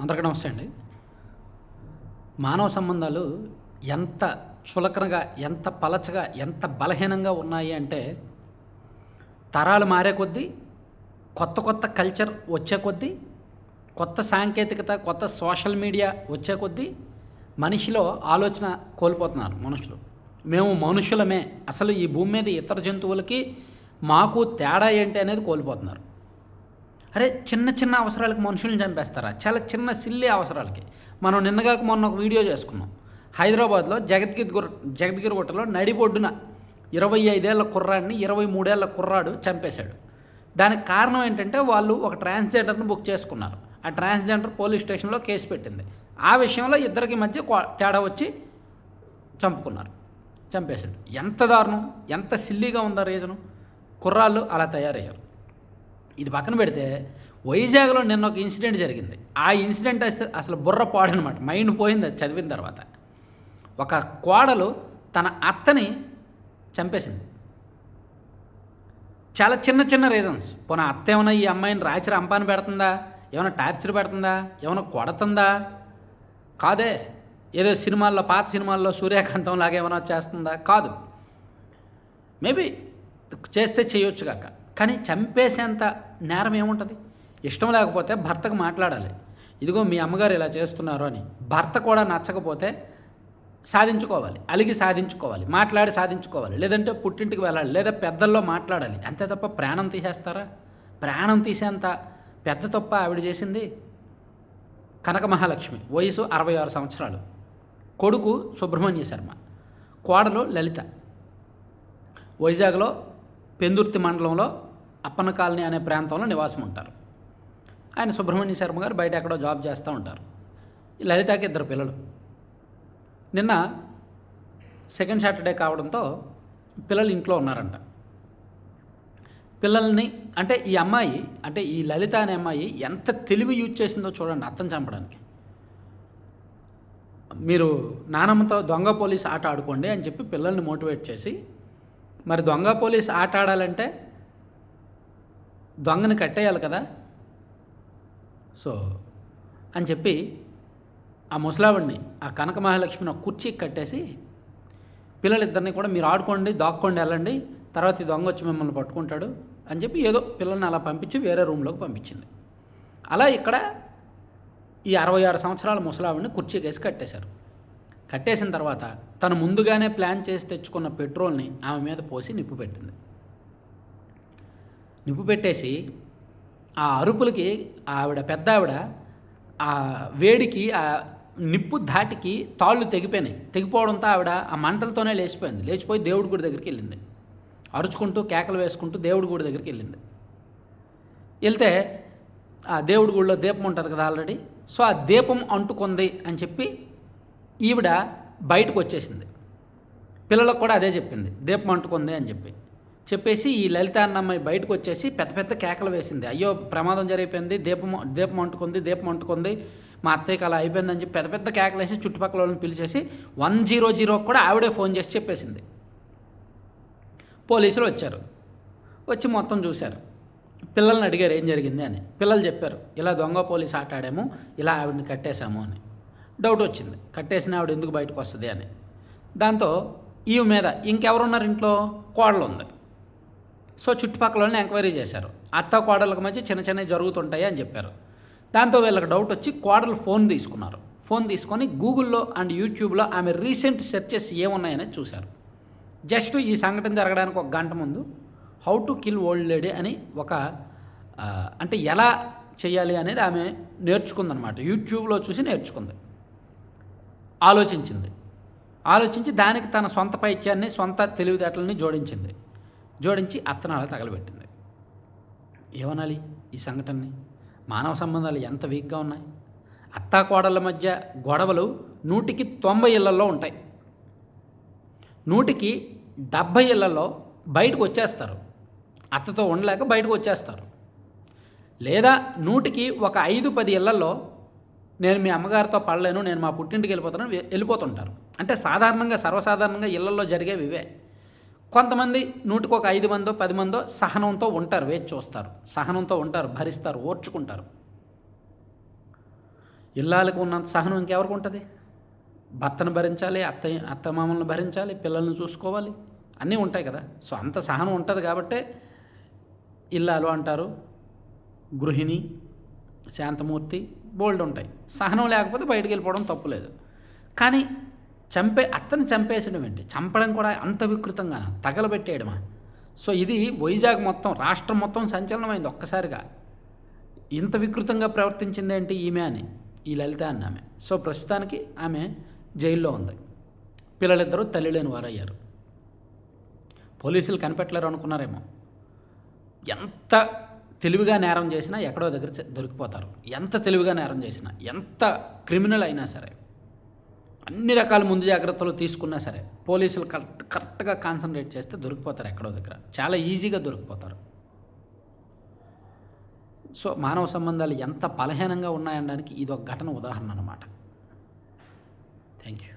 అందరికీ నమస్తే అండి. మానవ సంబంధాలు ఎంత చులకనగా ఎంత పలచగా ఎంత బలహీనంగా ఉన్నాయి అంటే తరాలు మారే కొద్దీ కొత్త కొత్త కల్చర్ వచ్చే కొద్దీ కొత్త సాంకేతికత కొత్త సోషల్ మీడియా వచ్చే కొద్దీ మనిషిలో ఆలోచన కోల్పోతున్నారు మనుషులు. మేము మనుషులమే. అసలు ఈ భూమి మీద ఇతర జంతువులకి మాకు తేడా ఏంటి అనేది కోల్పోతున్నారు. అరే చిన్న చిన్న అవసరాలకు మనుషుల్ని చంపేస్తారా? చాలా చిన్న సిల్లి అవసరాలకి. మనం నిన్నగాక మొన్న ఒక వీడియో చేసుకున్నాం. హైదరాబాద్లో జగద్గిరి జగద్గిరి గుట్టలో నడిబొడ్డున ఇరవై ఐదేళ్ళ కుర్రాడిని ఇరవై మూడేళ్ళ కుర్రాడు చంపేశాడు. దానికి కారణం ఏంటంటే వాళ్ళు ఒక ట్రాన్స్జెండర్ని బుక్ చేసుకున్నారు. ఆ ట్రాన్స్జెండర్ పోలీస్ స్టేషన్లో కేసు పెట్టింది. ఆ విషయంలో ఇద్దరికి మధ్య తేడా వచ్చి చంపుకున్నారు. చంపేశాడు. ఎంత దారుణం ఎంత సిల్లీగా ఉందా రీజను? కుర్రాళ్ళు అలా తయారయ్యారు. ఇది పక్కన పెడితే వైజాగ్లో నిన్న ఒక ఇన్సిడెంట్ జరిగింది. ఆ ఇన్సిడెంట్ అస- అసలు బుర్ర పాడనమాట. మైండ్ పోయింది అది చదివిన తర్వాత. ఒక కోడలు తన అత్తని చంపేసింది. చాలా చిన్న చిన్న రీజన్స్ పోనీ అత్త ఏమైనా ఈ అమ్మాయిని రాచి రంపాన్ని పెడుతుందా? ఏమైనా టార్చర్ పెడుతుందా? ఏమైనా కొడుతుందా? కాదే. ఏదో సినిమాల్లో పాత సినిమాల్లో సూర్యకాంతం లాగా ఏమైనా చేస్తుందా? కాదు. మేబీ చేస్తే చేయొచ్చు కాక. కానీ చంపేసేంత నేరం ఏముంటుంది? ఇష్టం లేకపోతే భర్తకు మాట్లాడాలి. ఇదిగో మీ అమ్మగారు ఇలా చేస్తున్నారు అని భర్త కూడా నచ్చకపోతే సాధించుకోవాలి. అలిగి సాధించుకోవాలి. మాట్లాడి సాధించుకోవాలి. లేదంటే పుట్టింటికి వెళ్ళాలి. లేదా పెద్దల్లో మాట్లాడాలి. అంతే తప్ప ప్రాణం తీసేస్తారా? ప్రాణం తీసేంత పెద్ద తప్ప ఆవిడ చేసింది కనక మహాలక్ష్మి. వయసు అరవై ఆరు సంవత్సరాలు. కొడుకు సుబ్రహ్మణ్య శర్మ. కోడలు లలిత. వైజాగ్లో పెందుర్తి మండలంలో అప్పన్న కాలనీ అనే ప్రాంతంలో నివాసం ఉంటారు. ఆయన సుబ్రహ్మణ్య శర్మ గారు బయట ఎక్కడో జాబ్ చేస్తూ ఉంటారు. ఈ లలితకి ఇద్దరు పిల్లలు. నిన్న సెకండ్ సాటర్డే కావడంతో పిల్లలు ఇంట్లో ఉన్నారంట. పిల్లల్ని అంటే ఈ అమ్మాయి అంటే ఈ లలిత అనే అమ్మాయి ఎంత తెలివి యూజ్ చేసిందో చూడండి అర్థం చంపడానికి. మీరు నానమ్మతో దొంగ పోలీస్ ఆట ఆడుకోండి అని చెప్పి పిల్లల్ని మోటివేట్ చేసి మరి దొంగ పోలీస్ ఆట ఆడాలంటే దొంగని కట్టేయాలి కదా. సో అని చెప్పి ఆ ముసలావిడిని ఆ కనక మహాలక్ష్మిని ఒక కుర్చీకి కట్టేసి పిల్లలిద్దరిని కూడా మీరు ఆడుకోండి దాక్కోండి వెళ్ళండి తర్వాత ఈ దొంగ వచ్చి మిమ్మల్ని పట్టుకుంటాడు అని చెప్పి ఏదో పిల్లల్ని అలా పంపించి వేరే రూమ్లోకి పంపించింది. అలా ఇక్కడ ఈ అరవై ఆరు సంవత్సరాల ముసలావిడిని కుర్చీకేసి కట్టేశారు. కట్టేసిన తర్వాత తను ముందుగానే ప్లాన్ చేసి తెచ్చుకున్న పెట్రోల్ని ఆమె మీద పోసి నిప్పు పెట్టింది. నిప్పు పెట్టేసి ఆ అరుపులకి ఆవిడ పెద్ద ఆవిడ ఆ వేడికి ఆ నిప్పు ధాటికి తాళ్ళు తెగిపోయినాయి. తెగిపోవడంతో ఆవిడ ఆ మంటలతోనే లేచిపోయింది. లేచిపోయి దేవుడి గుడి దగ్గరికి వెళ్ళింది. అరుచుకుంటూ కేకలు వేసుకుంటూ దేవుడి గుడి దగ్గరికి వెళ్ళింది. వెళ్తే ఆ దేవుడి గుడిలో దీపం ఉంటుంది కదా ఆల్రెడీ. సో ఆ దీపం అంటుకుంది అని చెప్పి ఈవిడ బయటకు వచ్చేసింది. పిల్లలకు కూడా అదే చెప్పింది. దీపం అంటుకుంది అని చెప్పి. చెప్పేసి ఈ లలిత అన్న అమ్మాయి బయటకు వచ్చేసి పెద్ద పెద్ద కేకలు వేసింది. అయ్యో ప్రమాదం జరిగిపోయింది దీపం దీపం అంటుకుంది దీపం అంటుకుంది. మా అత్తయ్యకి అలా అయిపోయిందని చెప్పి పెద్ద పెద్ద కేకలు వేసి చుట్టుపక్కల వాళ్ళని పిలిచేసి వన్ జీరో జీరోకి కూడా ఆవిడే ఫోన్ చేసి చెప్పేసింది. పోలీసులు వచ్చారు. వచ్చి మొత్తం చూశారు. పిల్లల్ని అడిగారు ఏం జరిగింది అని. పిల్లలు చెప్పారు ఇలా దొంగ పోలీస్ ఆట ఆడాము ఇలా ఆవిడని కట్టేశాము అని. డౌట్ వచ్చింది కట్టేసిన ఆవిడ ఎందుకు బయటకు వస్తుంది అని. దాంతో ఈమె మీద ఇంకెవరున్నారు ఇంట్లో? కోడలు ఉంది సో చుట్టుపక్కల ఎంక్వైరీ చేశారు. అత్త కోడళ్ళకి మధ్య చిన్న చిన్నవి జరుగుతుంటాయి అని చెప్పారు. దాంతో వీళ్ళకి డౌట్ వచ్చి కోడలు ఫోన్ తీసుకున్నారు. ఫోన్ తీసుకొని గూగుల్లో అండ్ యూట్యూబ్లో ఆమె రీసెంట్ సెర్చెస్ ఏమున్నాయని చూశారు. జస్ట్ ఈ సంఘటన జరగడానికి ఒక గంట ముందు how to kill old lady అని ఒక అంటే ఎలా చేయాలి అనేది ఆమె నేర్చుకుందనమాట యూట్యూబ్లో చూసి నేర్చుకుంది. ఆలోచించింది. ఆలోచించి దానికి తన సొంత పైత్యాన్ని సొంత తెలివితేటలని జోడించింది. జోడించి అత్తనాల తగలబెట్టింది. ఏమనాలి ఈ సంఘటనని? మానవ సంబంధాలు ఎంత వీక్గా ఉన్నాయి? అత్తాకోడళ్ళ మధ్య గొడవలు నూటికి తొంభై ఇళ్ళలో ఉంటాయి. నూటికి డెబ్భై ఇళ్ళలో బయటకు వచ్చేస్తారు. అత్తతో ఉండలేక బయటకు వచ్చేస్తారు. లేదా నూటికి ఒక ఐదు పది ఇళ్ళలో నేను మీ అమ్మగారితో పడలేను నేను మా పుట్టింటికి వెళ్ళిపోతాను వెళ్ళిపోతుంటారు. అంటే సాధారణంగా సర్వసాధారణంగా ఇళ్ళలో జరిగేవి ఇవే. కొంతమంది నూటికి ఒక ఐదు మందో పది మందో సహనంతో ఉంటారు వేచి చూస్తారు. సహనంతో ఉంటారు భరిస్తారు ఓర్చుకుంటారు. ఇల్లాలకు ఉన్నంత సహనం ఇంకెవరికి ఉంటుంది? భర్తను భరించాలి అత్త అత్తమామలను భరించాలి పిల్లల్ని చూసుకోవాలి. అన్నీ ఉంటాయి కదా. సో అంత సహనం ఉంటుంది కాబట్టే ఇల్లాలు అంటారు గృహిణి శాంతమూర్తి బోల్డ్ ఉంటాయి. సహనం లేకపోతే బయటికి వెళ్ళిపోవడం తప్పులేదు కానీ చంపే అత్తని చంపేసడం ఏంటి చంపడం కూడా అంత వికృతంగా తగలబెట్టేయడమా? సో ఇది వైజాగ్ మొత్తం రాష్ట్రం మొత్తం సంచలనమైంది ఒక్కసారిగా. ఇంత వికృతంగా ప్రవర్తించింది ఏంటి ఈమె అని? ఈ లలిత అని ఆమె. సో ప్రస్తుతానికి ఆమె జైల్లో ఉంది. పిల్లలిద్దరూ తల్లి లేని వారు అయ్యారు పోలీసులు కనిపెట్టలేరు అనుకున్నారేమో. ఎంత తెలివిగా నేరం చేసినా ఎక్కడో దగ్గర దొరికిపోతారు. ఎంత తెలివిగా నేరం చేసినా ఎంత క్రిమినల్ అయినా సరే. అన్ని రకాల ముందు జాగ్రత్తలు తీసుకున్నా సరే పోలీసులు కరెక్ట్ కరెక్ట్గా కాన్సన్ట్రేట్ చేస్తే దొరికిపోతారు ఎక్కడో దగ్గర. చాలా ఈజీగా దొరికిపోతారు. సో మానవ సంబంధాలు ఎంత బలహీనంగా ఉన్నాయనడానికి ఇది ఒక ఘటన ఉదాహరణ అనమాట థ్యాంక్ యూ